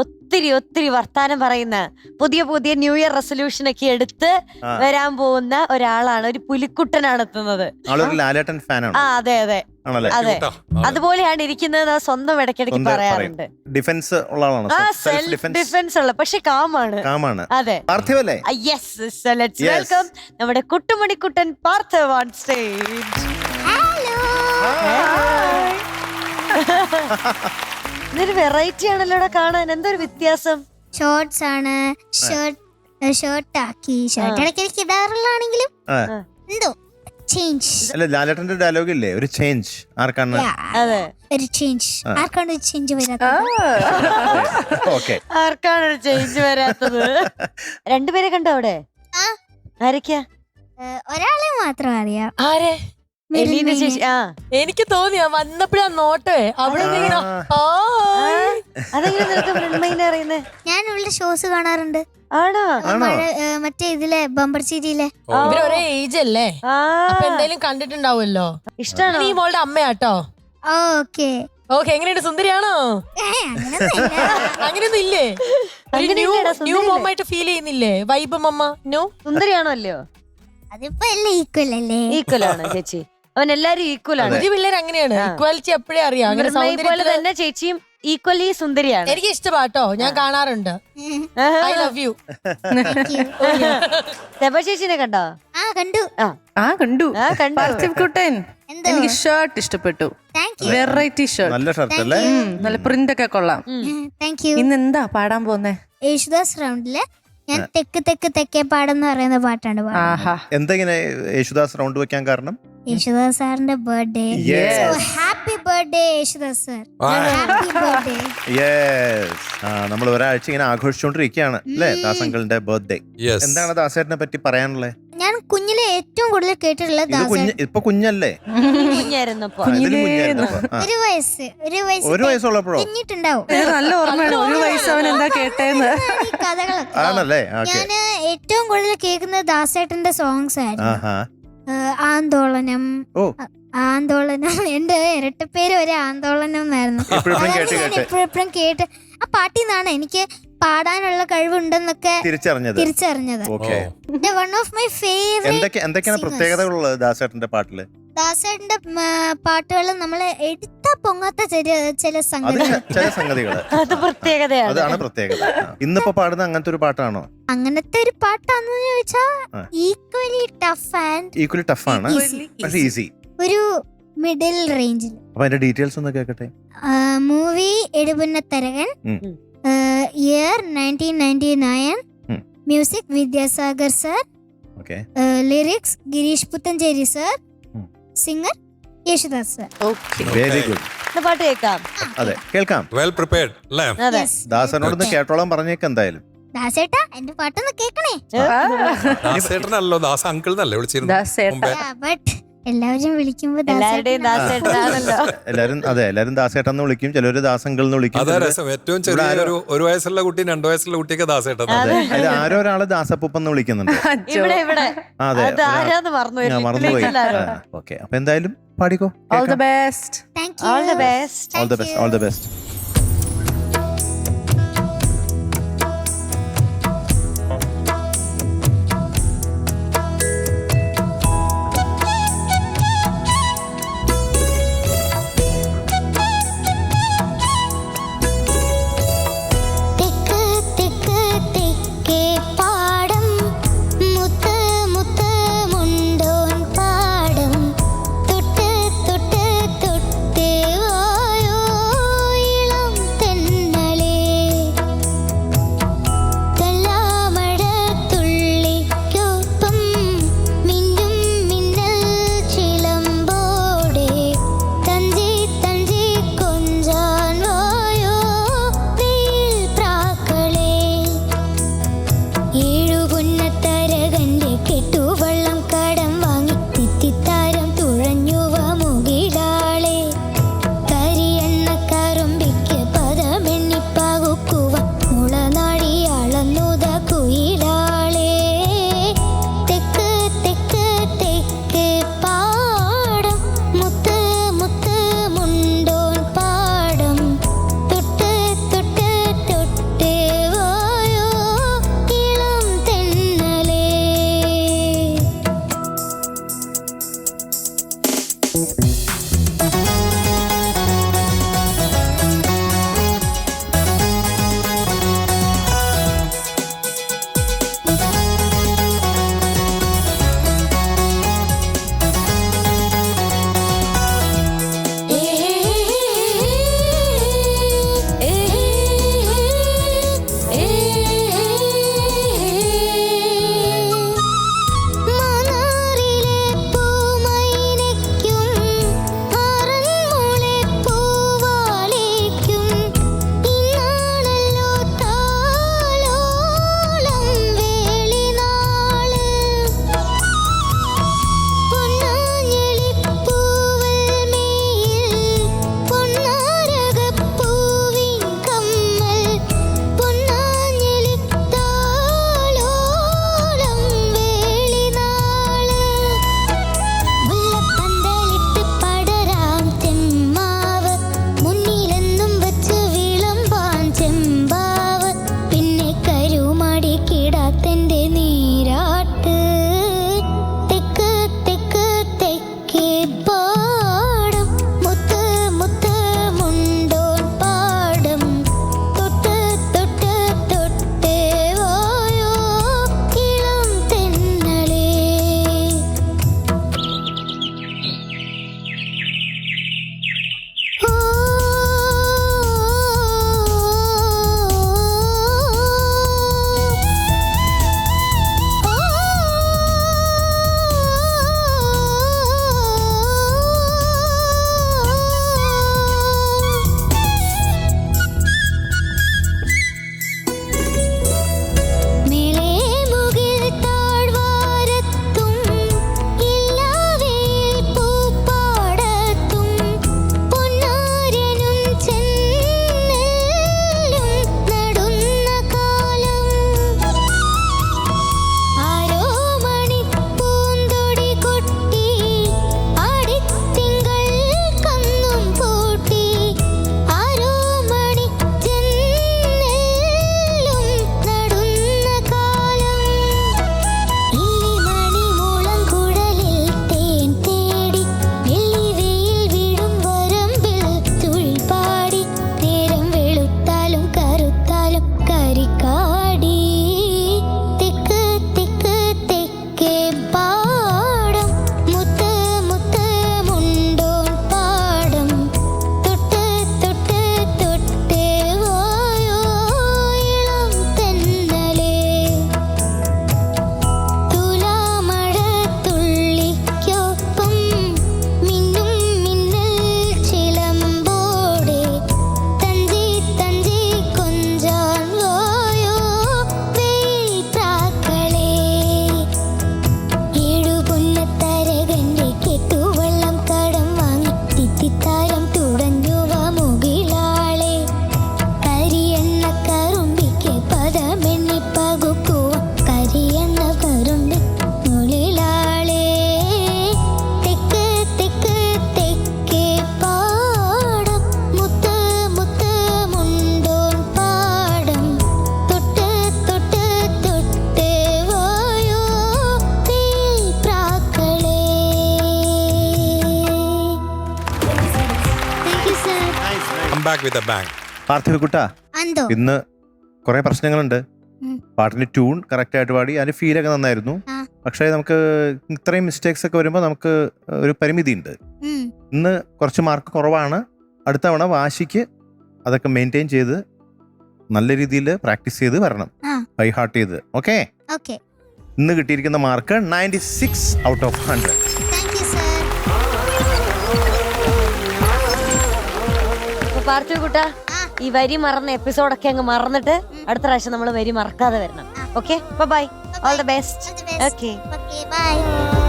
ഒത്തിരി ഒത്തിരി വർത്താനം പറയുന്ന പുതിയ പുതിയ ന്യൂ ഇയർ റെസൊല്യൂഷൻ ഒക്കെ എടുത്ത് വരാൻ പോകുന്ന ഒരാളാണ് ഒരു പുലിക്കുട്ടനാണ് എത്തുന്നത്. ആളൊരു ലാലേട്ടൻ ഫാനാണ്. ആ അതെ അതെ. ആണല്ലേ? അതെ. അതുപോലെയാണ് ഇരിക്കുന്നത് സ്വന്തം ഇടയ്ക്കിടയ്ക്ക് പറയാറുണ്ട്. ഡിഫൻസ് ഉള്ള ആളാണ്. ആ സെൽഫ് സെൽഫ് ഡിഫൻസ് ഉള്ള പക്ഷെ കാമാണ്. കാമാണ്. അതെ. പാർത്ഥിവല്ലേ യെസ് ലെറ്റ്സ് വെൽക്കം നമ്മുടെ കുട്ടുമണിക്കുട്ടൻ പാർത്ഥവ് ഓൺ സ്റ്റേജ് ഇതൊരു വെറൈറ്റി ആണല്ലോ കാണാൻ. എന്തൊരു വ്യത്യാസം? ഷോർട്സ് ആണ്. ഷർട്ട് ഷർട്ട് ആക്കി. ഷർട്ട്. ഇടയ്ക്കിടയ്ക്ക് ഇടാറുള്ളതാണെങ്കിലും എന്തോ? ചേഞ്ച് അല്ല ലാലേട്ടന്റെ ഡയലോഗ് ഇല്ലേ? ഒരു ചേഞ്ച് ആർക്കാണ്? അതെ. ഒരു ചേഞ്ച്. ആർക്കാണ് ഒരു ചേഞ്ച് വരാത്തത്? ഓക്കെ ആർക്കാണ് ഒരു ചേഞ്ച് വരാത്തത്? രണ്ടുപേരെ കണ്ടോ അവിടെ? ആ. ആരൊക്കെയാ? ഒരാളെ മാത്രം അറിയാം. ആരെ? എലീന. ചേച്ചി ആ. എനിക്ക് തോന്നി വന്നപ്പോഴാ നോട്ടേ. അവിടെ ഇങ്ങനെ, ആ. അതെങ്ങനെ നിനക്ക് മൃണ്മയിനെ അറിയുന്നേ? ഞാൻ ഇവളുടെ ഷോസ് കാണാറുണ്ട്. ആണോ? ആണോ? മഴ ഏ, മറ്റേ ഇതിലെ ബമ്പർ ചീരിയിലെ. ഒരേ ഏജ് അല്ലേ? ആ. അപ്പൊ എന്തായാലും കണ്ടിട്ടുണ്ടാവുമല്ലോ. ഇഷ്ടാണോ? നീ മോളുടെ അമ്മയാട്ടോ ഓക്കെ. ഓക്കെ എങ്ങനെയുണ്ട്? സുന്ദരിയാണോ? അങ്ങനെയൊന്നും ഇല്ലേ? ന്യൂ അങ്ങനെയില്ലേടാ, ന്യൂ സുന്ദരിയല്ലേ? മോമായിട്ട് ഫീൽ ചെയ്യുന്നില്ലേ? Vibe mamma? നോ സുന്ദരിയാണോ അല്ലയോ? അതിപ്പോ എല്ലാം ഈക്വൽ അല്ലേ? ഈക്വൽ ആണ് ചേച്ചി. അവൻ എല്ലാരും ഈക്വൽ ആണ്. പുതിയ പിള്ളേർ അങ്ങനെയാണ്. ഈക്വാലിറ്റി ഇക്വാലിറ്റി എപ്പോഴേ അറിയാം. അങ്ങനെ മൃണ്മയി പോലെ സൗന്ദര്യത്തിൽ തന്നെ ചേച്ചിയും ഈക്വലി സുന്ദരിയാണ്. എനിക്ക് ഇഷ്ടമാട്ടോ ഞാൻ കാണാറുണ്ട്. ഐ ലവ് യു ചേച്ചിനെ കണ്ടോ? ആ കണ്ടു. ആ. കണ്ടു. ആ കണ്ടു. എന്തോ? എനിക്ക് ഷർട്ട് ഇഷ്ടപ്പെട്ടു. താങ്ക് യു വെറൈറ്റി ഷർട്ട് നല്ല ഷർട്ട് അല്ലേ? നല്ല പ്രിന്റ് ഒക്കെ കൊള്ളാം. താങ്ക് യു ഇന്ന് എന്താ പാടാൻ പോന്നെ യേശുദാസ് റൗണ്ടിൽ ഞാൻ തെക്ക് തെക്ക് തെക്കേ പാടെന്ന് പറയുന്ന പാട്ടാണ് പാടുന്നത്. ആഹാ. എന്തെങ്ങനെ യേശുദാസ് റൗണ്ട് വെക്കാൻ കാരണം? യേശുദാസ് സാറിന്റെ birthday. Yes. Happy birthday Yesudas sir. Happy birthday yes ആ നമ്മൾ ഒരാഴ്ച ഇങ്ങനെ ആഘോഷിച്ചുകൊണ്ടിരിക്കുകയാണ് അല്ലേ? ദാസങ്കളുടെ ബർത്ത്ഡേ. യെസ് എന്താണ് ദാസേട്ടനെ പറ്റി പറയാനുള്ളത് ഞാൻ കുഞ്ഞിലെ ഏറ്റവും കൂടുതൽ കേട്ടിട്ടുള്ളത് ഇത് കുഞ്ഞ് ദാസൻ ഇപ്പൊ കുഞ്ഞല്ലേ? കുഞ്ഞായിരുന്നു ഇപ്പൊ ആ, ഇതിലും കുഞ്ഞായിരുന്നു അപ്പൊ. ആ. ഒരു വയസ്സ് ഒരു വയസ്സ് വയസ്സുള്ളപ്പോഴോ? ഇത് നല്ല ഓർമ്മയാണ്. ഒരു വയസ്സ് അവൻ എന്താ കേട്ടേന്ന്. ഈ കഥകളൊക്കെ. ആണല്ലേ? ഓക്കെ. ഞാൻ ഏറ്റവും കൂടുതൽ കേൾക്കുന്നത് ദാസേട്ടന്റെ സോങ്സ് ആയിരുന്നു. ആഹാ. ആന്തോളനം. ആന്തോളനം. എന്റെ ഇരട്ടപ്പേര് ഒരു ആന്തോളനം എന്നായിരുന്നു. എപ്പോഴും കേട്ട് ആ പാട്ടിൽ നിന്നാണ് എനിക്ക് പാടാനുള്ള കഴിവുണ്ടെന്നൊക്കെ തിരിച്ചറിഞ്ഞത്. തിരിച്ചറിഞ്ഞത്. Okay. One of my favourite എന്തൊക്കെ എന്തൊക്കെയാണ്. പ്രത്യേകതകളുള്ളത് ദാസേട്ടന്റെ പാട്ടിൽ? ദാസേട്ടന്റെ പാട്ടുകൾ നമ്മൾ എടുത്താ പൊങ്ങാത്ത ചില ചില സംഗതികൾ അത് പ്രത്യേകതയാണ്. അതാണ് പ്രത്യേകത. ഇന്നിപ്പോ പാടുന്ന അങ്ങനത്തെ ഒരു പാട്ടാണോ? അങ്ങനത്തെ ഒരു പാട്ടാണെന്ന് ചോദിച്ചാ equally tough and equally tough ആണ്. പക്ഷെ ഈസി. ഒരു മിഡിൽ റേഞ്ചിൽ അപ്പൊ അതിന്റെ ഡീറ്റെയിൽസ് ഒന്ന് കേൾക്കട്ടെ movie Ezhupunnatharakan Tharakan year nineteen ninety nine. Music Vidyasagar sir okay lyrics Gireesh Puthenchery sir. Singer Yesudas very good പാട്ട് കേൾക്കാം. അതെ കേൾക്കാം. വെൽ പ്രിപ്പയർഡ് അല്ലേ? അതെ. ദാസനോടൊന്ന് കേട്ടോളാൻ പറഞ്ഞേക്ക് എന്തായാലും. ദാസേട്ടാ എന്റെ പാട്ടൊന്ന് കേക്കണേ ദാസേട്ടനല്ലോ ദാസ അങ്കിൾ എന്നല്ലേ വിളിച്ചിരുന്നു ദാസേട്ട. മുമ്പേ. ബട്ട് എല്ലാവരും വിളിക്കുമ്പോ എല്ലാവരുടെയും ദാസേട്ടനാണല്ലോ. എല്ലാരും അതെ എല്ലാരും ദാസേട്ടെന്ന് വിളിക്കും ചിലര് ദാസങ്കൾ എന്ന് വിളിക്കും. അതാ രസം ഏറ്റവും ചെറിയ ഒരു ഒരു വയസ്സുള്ള കുട്ടി രണ്ടു വയസ്സുള്ള കുട്ടിയൊക്കെ ദാസേട്ടൻ അതെ അതിൽ ആരോ ഒരാൾ ദാസപ്പൂപ്പെന്ന് വിളിക്കുന്നുണ്ട്. ഇവിടെ ഇവിടെ. അതെ അത് ആരാന്ന് മറന്നു ഞാൻ മറന്നുപോയി ഓക്കെ. അപ്പൊ എന്തായാലും പാടിക്കോ. All the best all the best all the best all the best Back with bang Parthiva കുട്ട? ഇന്ന് കുറെ പ്രശ്നങ്ങളുണ്ട്. ഉം. പാട്ടിന്റെ ട്യൂൺ കറക്റ്റ് ആയിട്ട് പാടി അതിന്റെ ഒക്കെ നന്നായിരുന്നു. ആ. പക്ഷേ നമുക്ക് ഇത്രയും മിസ്റ്റേക്സ് ഒക്കെ വരുമ്പോൾ നമുക്ക് ഒരു പരിമിതി ഉണ്ട് ഉം. ഇന്ന് കുറച്ച് മാർക്ക് കുറവാണ്. അടുത്ത തവണ വാശിക്ക് അതൊക്കെ മെയിന്റെയിൻ ചെയ്ത് നല്ല രീതിയിൽ പ്രാക്ടീസ് ചെയ്ത് വരണം. ആ. ബൈ ഹാർട്ട് ചെയ്ത്. ഓക്കെ ഓക്കെ ഇന്ന് കിട്ടിയിരിക്കുന്ന mark ninety six out of hundred അപ്പൊ കൂട്ട. ഈ വരി മറന്ന എപ്പിസോഡൊക്കെ അങ്ങ് മറന്നിട്ട് അടുത്ത പ്രാവശ്യം നമ്മൾ വരി മറക്കാതെ വരണം. Okay bye all the best. Okay bye.